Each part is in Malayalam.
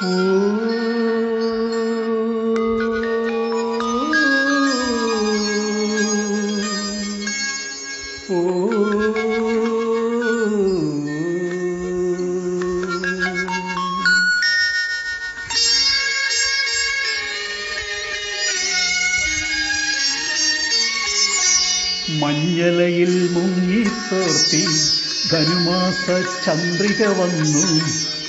മഞ്ഞലയിൽ മുങ്ങിത്തോർത്തി ധനുമാസ ചന്ദ്രിക വന്നു.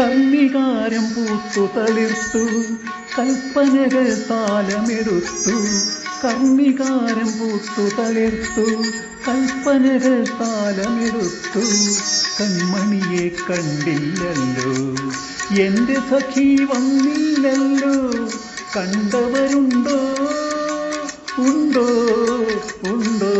കർണികാരം പൂത്തു തളിർത്തു കൽപ്പനകൾ താലമെടുത്തു കർണികാരം പൂത്തു തളിർത്തു കൽപ്പനകൾ താലമെടുത്തു. കൺമണിയെ കണ്ടില്ലല്ലോ എന്റെ സഖി വന്നില്ലല്ലോ കണ്ടവരുണ്ടോ? ഉണ്ടോ? ഉണ്ടോ?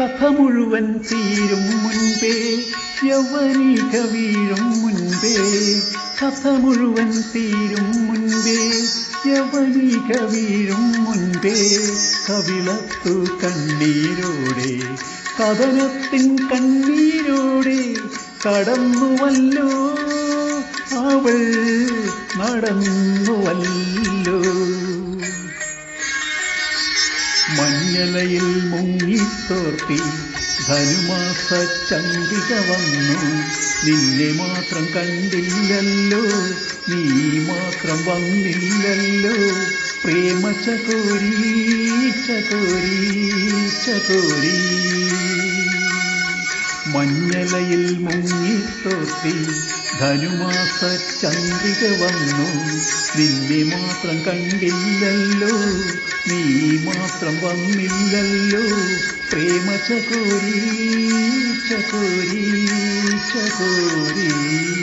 കഥ മുഴുവൻ തീരും മുൻപേ യൗവനിക വീഴും മുൻപേ. കഥ മുഴുവൻ തീരും മുൻപേ യൗവനി വീഴും മുൻപേ. കവിളത്തു കണ്ണീരോടെ കഥനത്തിൻ കണ്ണീരോടെ കടന്നുവല്ലോ. അവൾ നടന്നുവല്ലോ. മഞ്ഞലയിൽ മുങ്ങിത്തോർത്തി ധനുമാസ ചന്ദ്രിക വന്നു. നിന്നെ മാത്രം കണ്ടില്ലല്ലോ നീ മാത്രം വന്നില്ലല്ലോ. പ്രേമ ചകോരി ചകോരി ചകോരി മഞ്ഞലയിൽ മുങ്ങിത്തോർത്തി ധനുമാസ ചന്ദ്രിക വന്നു. നിന്നെ മാത്രം കണ്ടില്ലല്ലോ. നീ മാത്രം വന്നില്ലല്ലോ. പ്രേമ ചകോരി ചകോരി ചകോരി